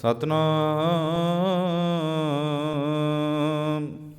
ਸਤਨਾਮ।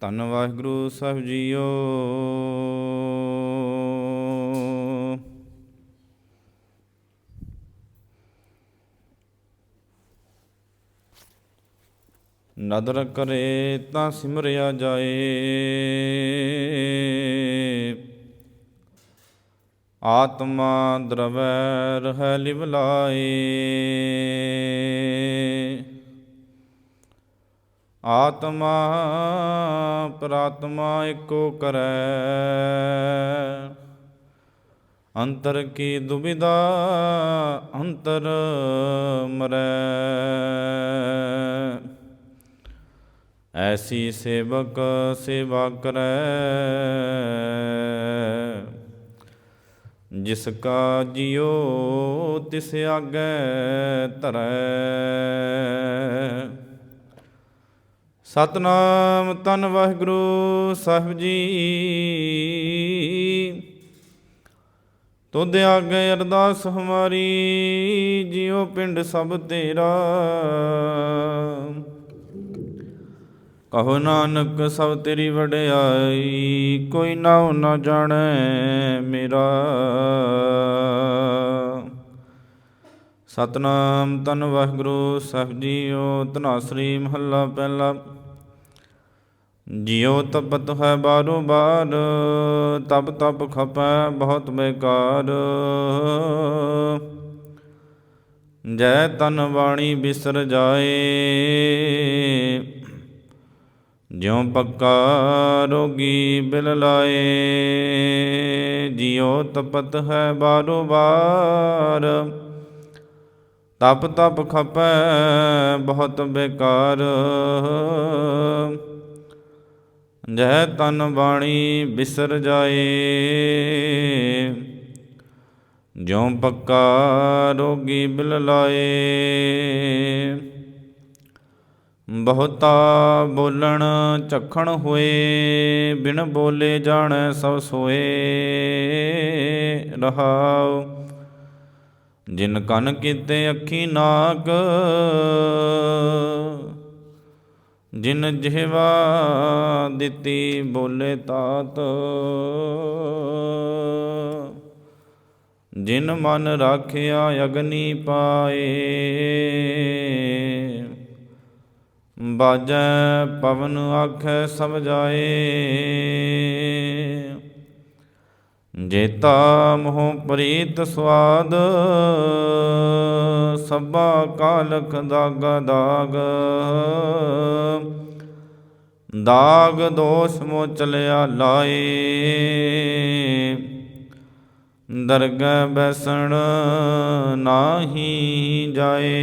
ਧੰਨ ਵਾਹਿਗੁਰੂ ਸਾਹਿਬ ਜੀਓ। ਨਦਰ ਕਰੇ ਤਾਂ ਸਿਮਰਿਆ ਜਾਏ। ਆਤਮਾ ਦਰਵੈ ਰਹਿ ਲਿਵ ਲਾਏ। ਆਤਮਾ ਪ੍ਰਾਤਮਾ ਏਕੋ ਕਰੈ। ਅੰਤਰ ਕੀ ਦੁਬਿਧਾ, ਅੰਤਰ ਮਰੈ। ਐਸੀ ਸੇਵਕ ਸੇਵਾ ਕਰੈ। ਜਿਸ ਕਾ ਜਿਉ ਤਿਸ ਆਗੈ ਧਰੈ। ਸਤਨਾਮ ਤਨ ਵਾਹਿਗੁਰੂ ਸਾਹਿਬ ਜੀ। ਤੁਧ ਆਗੇ ਅਰਦਾਸ ਹਮਾਰੀ, ਜਿਉ ਪਿੰਡ ਸਭ ਤੇਰਾ। ਕਹੋ ਨਾਨਕ ਸਭ ਤੇਰੀ ਵਡਿਆਈ, ਕੋਈ ਨਾਉ ਨਾ ਜਾਣੈ ਮੇਰਾ। ਸਤਨਾਮ ਤਨ ਵਾਹਿਗੁਰੂ, ਸਾਹਿਬ ਜੀਓ ਧਨਾਸਰੀ ਮਹੱਲਾ ਪਹਿਲਾ। ਜਿਉ ਤਪਤ ਹੈ ਬਾਰੋ ਬਾਰ ਤਪ ਤਪ ਖਪੈ ਬਹੁਤ ਬੇਕਾਰ। ਜੈ ਤਨ ਬਾਣੀ ਬਿਸਰ ਜਾਏ ਜਿਉ ਪੱਕਾ ਰੋਗੀ ਬਿਲ ਲਾਏ, ਜਿਉ ਤਪਤ ਹੈ ਬਾਰੋ ਬਾਰ। ਤਪ ਤਪ ਖਪੈ ਬਹੁਤ ਬੇਕਾਰ। ਜਹ ਤਨ ਬਾਣੀ ਬਿਸਰ ਜਾਏ, ਜਿਉ ਪੱਕਾ ਰੋਗੀ ਬਿਲ ਲਾਏ ਬਹੁਤਾ ਬੋਲਣ ਝਖਣ ਹੋਏ, ਬਿਨ ਬੋਲੇ ਜਾਣ ਸਭ ਸੋਏ। ਰਹਾਉ, ਜਿਨ ਕਨ ਕੀਤੇ ਅੱਖੀ ਨਾਕ, ਜਿਨ ਜਿਹਵਾ ਦਿੱਤੀ ਬੋਲੇ ਤਾਤ। ਜਿਨ ਮਨ ਰਾਖਿਆ ਅਗਨੀ ਪਾਏ ਬਾਜੈ ਪਵਨ ਆਖੈ ਸਮਝਾਏ। ਜੇਤਾ ਮੋਹ ਪ੍ਰੀਤ ਸਵਾਦ, ਸਭਾ ਕਾਲਖ ਦਾਗਾ ਦਾਗ। ਦਾਗ ਦੋਸ਼ ਮੋ ਚਲਿਆ ਲਾਏ। ਦਰਗਹਿ ਬੈਸਣ ਨਾਹੀ ਜਾਏ।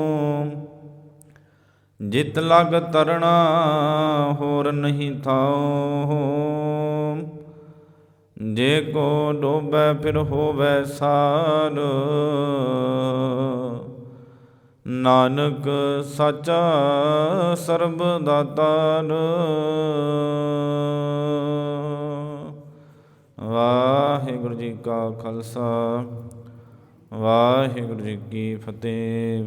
ਜਿਤ ਲਗ ਤਰਣਾ ਹੋਰ ਨਹੀਂ ਥਾਉ। ਜੇ ਕੋ ਡੋਬੈ ਫਿਰ ਹੋਵੇ ਸਾਰ। ਨਾਨਕ ਸਾਚਾ ਸਰਬ ਦਾਤਾਰ ਵਾਹਿਗੁਰੂ ਜੀ ਕਾ ਖਾਲਸਾ, ਵਾਹਿਗੁਰੂ ਜੀ ਕੀ ਫਤਿਹ।